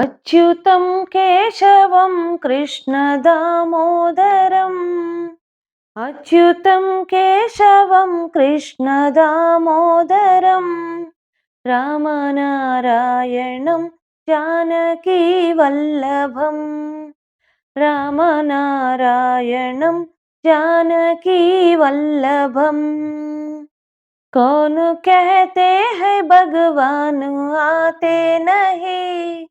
अच्युतं केशवं कृष्णदामोदरम् अच्युतं केशवं कृष्णदामोदरम् रामनारायणं जानकीवल्लभम् रामनारायणं जानकीवल्लभम् कौन कहते हैं भगवान आते नहीं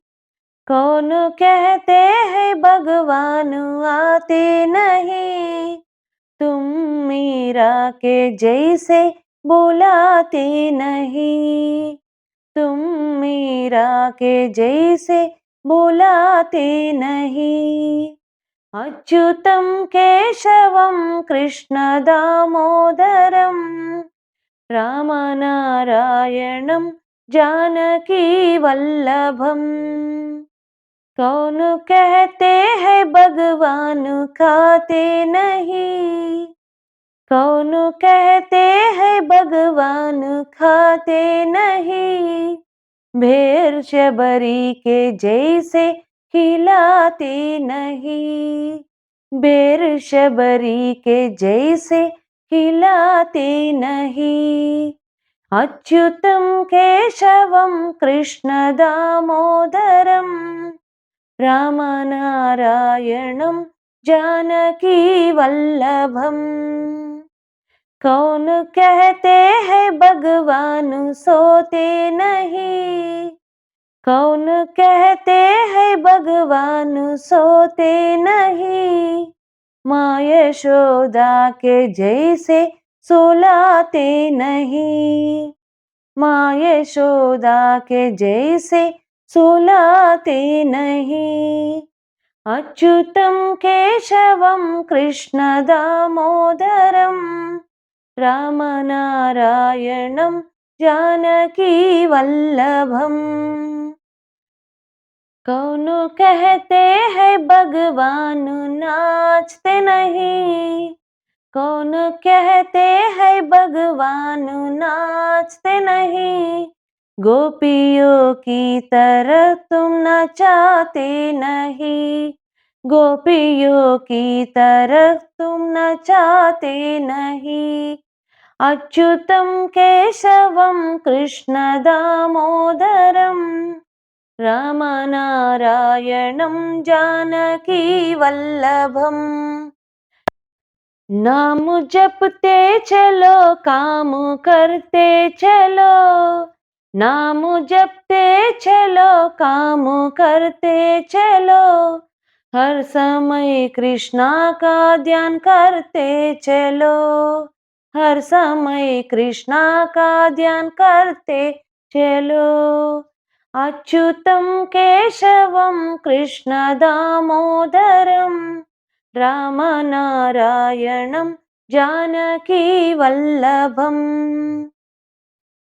कौन कहते हैं भगवान आते नहीं? तुम मीरा के जैसे बुलाते नहीं। तुम मीरा के जैसे बुलाते नहीं। अच्युतं केशवं कृष्णदामोदरम् रामनारायणं जानकीवल्लभम् कौन कहते हैं भगवान खाते नहीं? कौन कहते हैं भगवान खाते नहीं? भेर शबरी के जैसे खिलाते नहीं। बेर शबरी के जैसे खिलाते नहीं। अच्युतम अच्युतं केशवं कृष्णदामोदरम् रामनारायणं जानकीवल्लभम् कौन कहते हैं भगवान सोते नहीं? कौन कहते हैं भगवान सोते नहीं? माँ यशोदा के जैसे सुलाते नहीं। माँ यशोदा के जैसे सुलाते नहीं अच्युतं केशवं कृष्णदामोदरम् रामनारायणं जानकीवल्लभम् कौन कहते हैं भगवान नाचते नहीं कौन कहते हैं भगवान नाचते नहीं गोपियों की तरह तुम नचाते नहीं गोपियों की तरह तुम नचाते नहीं अच्युतं केशवं कृष्णदामोदरम् रामनारायणं जानकीवल्लभम् नाम जपते चलो काम करते चलो नाम जपते चलो काम करते चलो हर समय कृष्णा का ध्यान करते चलो हर समय कृष्णा का ध्यान करते चलो अच्युतं केशवं कृष्णदामोदरम् रामनारायणं जानकीवल्लभम्